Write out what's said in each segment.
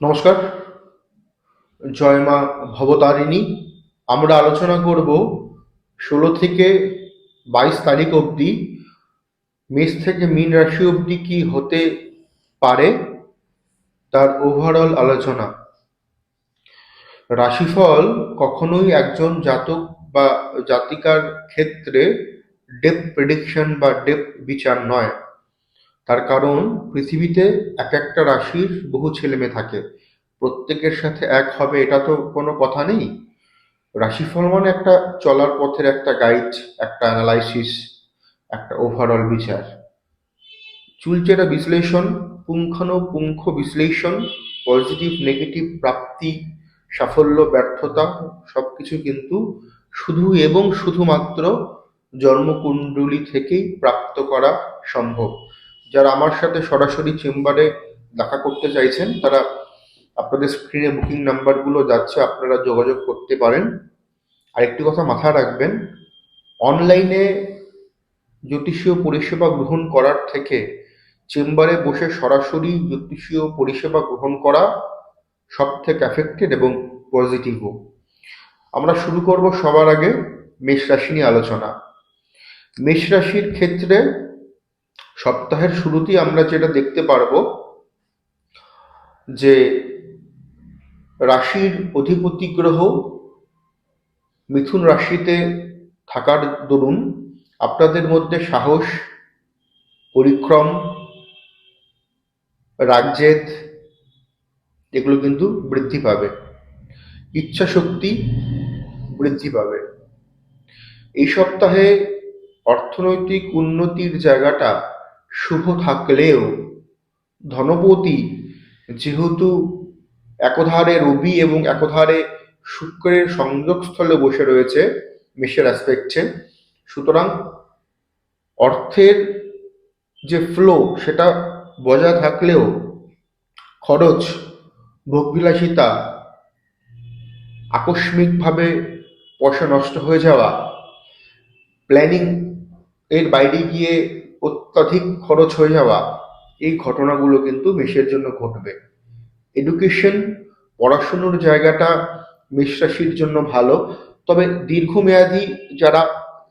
নমস্কার। জয় মা ভবতারিণী। আমরা আলোচনা করব ষোলো থেকে বাইশ তারিখ অবধি মেষ থেকে মীন রাশি অবধি কি হতে পারে, তার ওভারঅল আলোচনা। রাশিফল কখনোই একজন জাতক বা জাতিকার ক্ষেত্রে ডেপ প্রেডিকশন বা ডেপ বিচার নয়। তার কারণ, পৃথিবীতে এক একটা রাশির বহু ছেলে মেয়ে থাকে। প্রত্যেকের সাথে এক হবে, এটা তো কোনো কথা নেই। রাশিফল মানে একটা চলার পথের একটা গাইড একটা অ্যানালাইসিস একটা ওভারঅল বিচার। চুলচেরা বিশ্লেষণ, পুঙ্খানুপুঙ্খ বিশ্লেষণ পজিটিভ নেগেটিভ প্রাপ্তি, সাফল্য, ব্যর্থতা সব কিছু কিন্তু শুধু এবং শুধুমাত্র জন্মকুণ্ডলী থেকেই প্রাপ্ত করা সম্ভব। যারা আমার সাথে সরাসরি চেম্বারে দেখা করতে চাইছেন, তারা আপনাদের স্ক্রিনে বুকিং নাম্বারগুলো যাচ্ছে, আপনারা যোগাযোগ করতে পারেন। আরেকটি কথা মাথায় রাখবেন অনলাইনে জ্যোতিষীয় পরিষেবা গ্রহণ করার থেকে চেম্বারে বসে সরাসরি জ্যোতিষীয় পরিষেবা গ্রহণ করা সব থেকে অ্যাফেক্টেড এবং পজিটিভও আমরা শুরু করব সবার আগে মেষ রাশি নিয়ে আলোচনা। মেষ রাশির ক্ষেত্রে সপ্তাহের শুরুতেই আমরা যেটা দেখতে পারব যে রাশির অধিপতি গ্রহ মিথুন রাশিতে থাকার দরুন আপনাদের মধ্যে সাহস, পরিক্রম রাজ্যেদ এগুলো কিন্তু বৃদ্ধি পাবে। ইচ্ছা শক্তি বৃদ্ধি পাবে। এই সপ্তাহে অর্থনৈতিক উন্নতির জায়গাটা শুভ থাকলেও ধনপতি যেহেতু একধারে রবি এবং একধারে শুক্রের সংযোগস্থলে বসে রয়েছে মেষের অ্যাসপেক্টে সুতরাং অর্থের যে ফ্লো সেটা বজায় থাকলেও খরচ, ভোগবিলাসিতা, আকস্মিকভাবে পয়সা নষ্ট হয়ে যাওয়া প্ল্যানিং এর বাইরে গিয়ে অত্যাধিক খরচ হয়ে যাওয়া এই ঘটনাগুলো কিন্তু মেষের জন্য ঘটবে। এডুকেশন পড়াশুনোর জায়গাটা মেষ জন্য ভালো, তবে দীর্ঘমেয়াদী যারা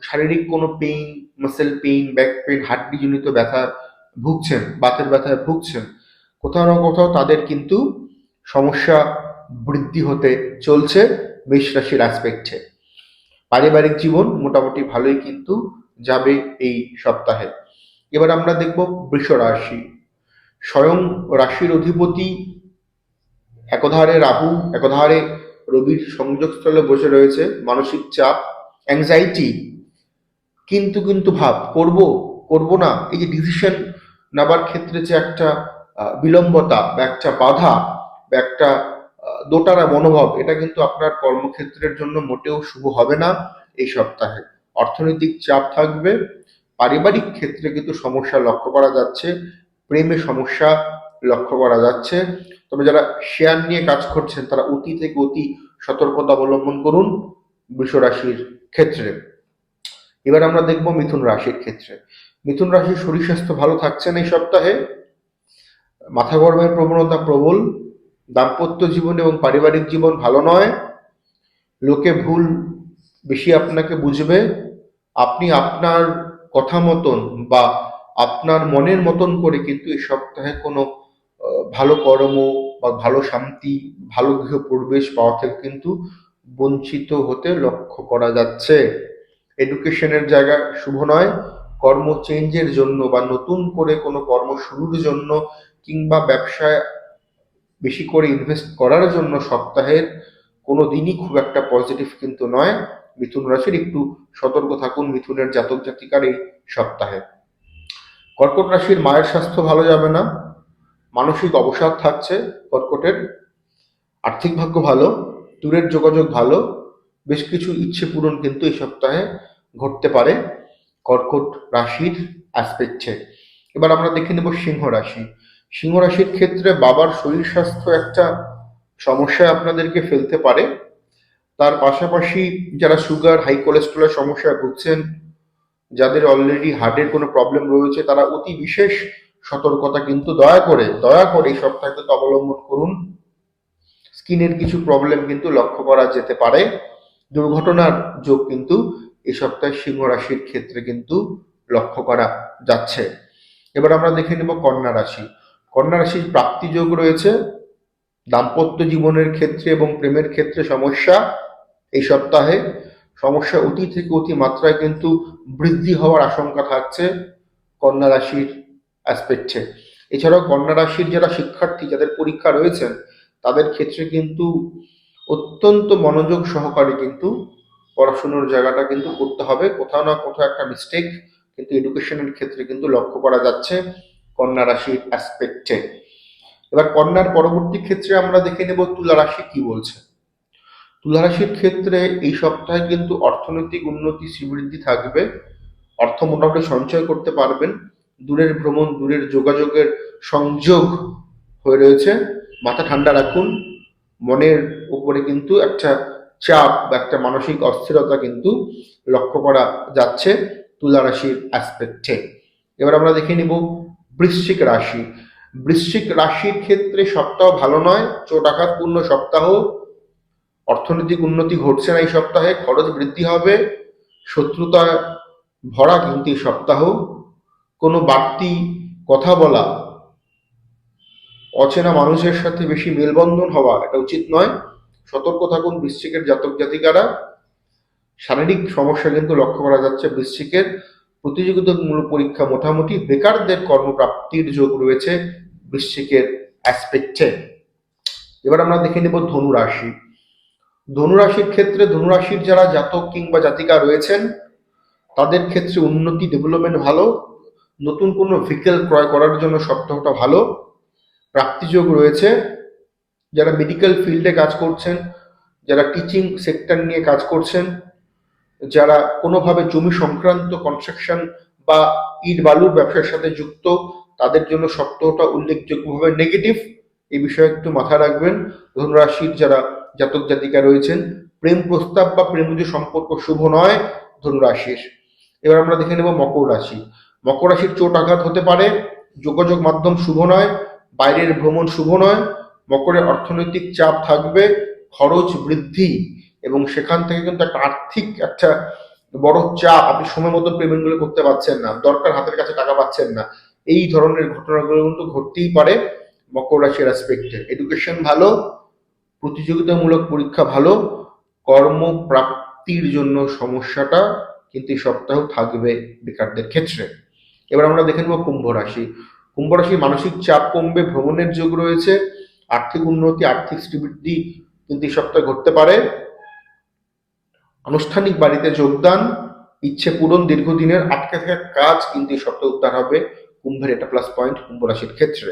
শারীরিক কোনো pain muscle pain back pain হাড্ডিজনিত ব্যথা ভুগছেন, বাতের ব্যথায় ভুগছেন, কোথাও না কোথাও তাদের কিন্তু সমস্যা বৃদ্ধি হতে চলছে মেষ রাশির অ্যাসপেক্টে পারিবারিক জীবন মোটামুটি ভালোই কিন্তু যাবে এই সপ্তাহে। এবার আমরা দেখব বৃষ রাশি। স্বয়ং রাশির অধিপতি, একধারে রাহু, একধারে রবির সংযোগস্থলে বসে রয়েছে, মানসিক চাপ অ্যাংজাইটি কিন্তু কিন্তু ভাব, করব করব না, এই যে ডিসিশন নেবার ক্ষেত্রে যে একটা বিলম্বতা বা একটা বাধা বা একটা দোটানা মনোভাব, এটা কিন্তু আপনার কর্মক্ষেত্রের জন্য মোটেও শুভ হবে না এই সপ্তাহে। অর্থনৈতিক চাপ থাকবে পারিবারিক ক্ষেত্রে কিন্তু সমস্যা লক্ষ্য করা যাচ্ছে, প্রেমে সমস্যা লক্ষ্য করা যাচ্ছে। তবে যারা শেয়ার নিয়ে কাজ করছেন, তারা অতি থেকে অতি সতর্কতা অবলম্বন করুন রাশির ক্ষেত্রে। এবার আমরা দেখব মিথুন রাশির ক্ষেত্রে। মিথুন রাশির শরীর স্বাস্থ্য ভালো থাকছে না এই সপ্তাহে। মাথা গরমের প্রবণতা প্রবল, দাম্পত্য জীবন এবং পারিবারিক জীবন ভালো নয়। লোকে ভুল বেশি আপনাকে বুঝবে। আপনি আপনার কথা মতন বা আপনার মনের মতন করে কিন্তু এই সপ্তাহে কোনো ভালো কর্ম বা ভালো শান্তি, ভালো গৃহ পরিবেশ পাওয়া থেকে কিন্তু বঞ্চিত হতে লক্ষ্য করা যাচ্ছে। এডুকেশনের জায়গা শুভ নয়। কর্ম চেঞ্জের জন্য বা নতুন করে কোনো কর্ম শুরুর জন্য কিংবা ব্যবসায় বেশি করে ইনভেস্ট করার জন্য সপ্তাহের কোনো দিনই খুব একটা পজিটিভ কিন্তু নয়। মিথুন রাশির একটু সতর্ক থাকুন মিথুনের জাতক জাতিকার এই সপ্তাহে। কর্কট রাশির মায়ের স্বাস্থ্য ভালো যাবে না, মানসিক অবসাদ থাকছে কর্কটের, আর্থিক ভাগ্য ভালো, দূরের যোগাযোগ ভালো, বেশ কিছু ইচ্ছে পূরণ কিন্তু এই সপ্তাহে ঘটতে পারে কর্কট রাশির অ্যাসপেক্টে এবার আমরা দেখে নেব সিংহ রাশি। সিংহ রাশির ক্ষেত্রে বাবার শরীর স্বাস্থ্য একটা সমস্যায় আপনাদেরকে ফেলতে পারে। তার পাশাপাশি যারা সুগার হাই কোলেস্ট্রলের সমস্যায় ভুগছেন, যাদের অলরেডি হার্টের কোনো প্রবলেম রয়েছে, তারা অতি বিশেষ সতর্কতা কিন্তু দয়া করে দয়া করে এই সপ্তাহে অবলম্বন করুন। স্কিনের কিছু প্রবলেম কিন্তু লক্ষ্য করা যেতে পারে। দুর্ঘটনার যোগ কিন্তু এই সপ্তাহে সিংহ রাশির ক্ষেত্রে কিন্তু লক্ষ্য করা যাচ্ছে। এবার আমরা দেখে নেব কন্যা রাশি। কন্যা রাশির প্রাপ্তি যোগ রয়েছে। দাম্পত্য জীবনের ক্ষেত্রে এবং প্রেমের ক্ষেত্রে সমস্যা। এই সপ্তাহে সমস্যা অতি থেকে অতি মাত্রায় কিন্তু বৃদ্ধি হওয়ার আশঙ্কা থাকছে কন্যা রাশির অ্যাসপেক্টে এছাড়াও কন্যা রাশির যারা শিক্ষার্থী, যাদের পরীক্ষা রয়েছেন তাদের ক্ষেত্রে কিন্তু অত্যন্ত মনোযোগ সহকারে কিন্তু পড়াশুনোর জায়গাটা কিন্তু করতে হবে। কোথাও না কোথাও একটা মিস্টেক কিন্তু এডুকেশনের ক্ষেত্রে কিন্তু লক্ষ্য করা যাচ্ছে কন্যা রাশির অ্যাসপেক্টে এবার কন্যার পরবর্তী ক্ষেত্রে আমরা দেখে নেব তুলা রাশি কি বলছে। তুলা রাশির ক্ষেত্রে এই সপ্তাহে কিন্তু অর্থনৈতিক উন্নতি, শ্রীবৃদ্ধি থাকবে। অর্থ মোটামুটি সঞ্চয় করতে পারবেন। দূরের ভ্রমণ, দূরের যোগাযোগের সংযোগ হয়ে রয়েছে। মাথা ঠান্ডা রাখুন। মনের উপরে কিন্তু একটা চাপ বা একটা মানসিক অস্থিরতা কিন্তু লক্ষ্য করা যাচ্ছে তুলা রাশির অ্যাসপেক্টে এবার আমরা দেখে নিব বৃশ্চিক রাশি। বৃশ্চিক রাশির ক্ষেত্রে সপ্তাহ ভালো নয়, চোট আঘাতপূর্ণ সপ্তাহ। অর্থনৈতিক উন্নতি ঘটছে না এই সপ্তাহে, খরচ বৃদ্ধি হবে, শত্রুতা ভরা কিন্তু এই সপ্তাহ। কোনো বাড়তি কথা বলা, অচেনা মানুষের সাথে বেশি মেলবন্ধন হওয়া এটা উচিত নয়। সতর্ক থাকুন বৃশ্চিকের জাতক জাতিকারা। শারীরিক সমস্যা কিন্তু লক্ষ্য করা যাচ্ছে বৃশ্চিকের। প্রতিযোগিতামূলক পরীক্ষা মোটামুটি বেকারদের কর্মপ্রাপ্তির যোগ রয়েছে বৃশ্চিকের অ্যাসপেক্টে এবার আমরা দেখে নেব ধনু রাশি। ধনুরাশির ক্ষেত্রে ধনুরাশির যারা জাতক কিংবা জাতিকা রয়েছেন, তাদের ক্ষেত্রে উন্নতি ডেভেলপমেন্ট ভালো। নতুন কোনো ভেহিকেল ক্রয় করার জন্য সপ্তাহটা ভালো। প্রাপ্তিযোগ রয়েছে। যারা মেডিকেল ফিল্ডে কাজ করছেন, যারা টিচিং সেক্টর নিয়ে কাজ করছেন, যারা কোনোভাবে জমি সংক্রান্ত কনস্ট্রাকশন বা ইট বালুর ব্যবসার সাথে যুক্ত, তাদের জন্য সপ্তাহটা উল্লেখযোগ্যভাবে নেগেটিভ এই বিষয়ে একটু মাথায় রাখবেন। ধনুরাশির যারা জাতক জাতিকা রয়েছেন, প্রেম প্রস্তাব বা প্রেমজ সম্পর্ক শুভ নয়, ধনুরাশির। এবার আমরা দেখে নেব মকর রাশি। মকর রাশির চোট আঘাত হতে পারে, যোগাযোগ মাধ্যম শুভ নয়, বাইরের ভ্রমণ শুভ নয় মকরের অর্থনৈতিক চাপ থাকবে, খরচ বৃদ্ধি এবং সেখান থেকে কিন্তু একটা আর্থিক একটা বড় চাপ আপনি সময় মতো পেমেন্টগুলো করতে পারছেন না, দরকার হাতের কাছে টাকা পাচ্ছেন না। এই ধরনের ঘটনাগুলো কিন্তু ঘটতেই পারে মকর রাশির অ্যাসপেক্টে এডুকেশন ভালো প্রতিযোগিতামূলক পরীক্ষা ভালো, কর্মপ্রাপ্তির জন্য সমস্যাটা কিন্তু এই সপ্তাহ থাকবে বেকারদের ক্ষেত্রে। এবার আমরা দেখে নেব কুম্ভ রাশি। কুম্ভ রাশির মানসিক চাপ কমবে, ভ্রমণের যোগ রয়েছে, আর্থিক উন্নতি, আর্থিক শ্রীবৃদ্ধি কিন্তু এই সপ্তাহে ঘটতে পারে। আনুষ্ঠানিক বাড়িতে যোগদান, ইচ্ছে পূরণ দীর্ঘদিনের, আটকে থাকা কাজ কিন্তু এই সপ্তাহে উদ্ধার হবে। কুম্ভের এটা প্লাস পয়েন্ট কুম্ভ রাশির ক্ষেত্রে।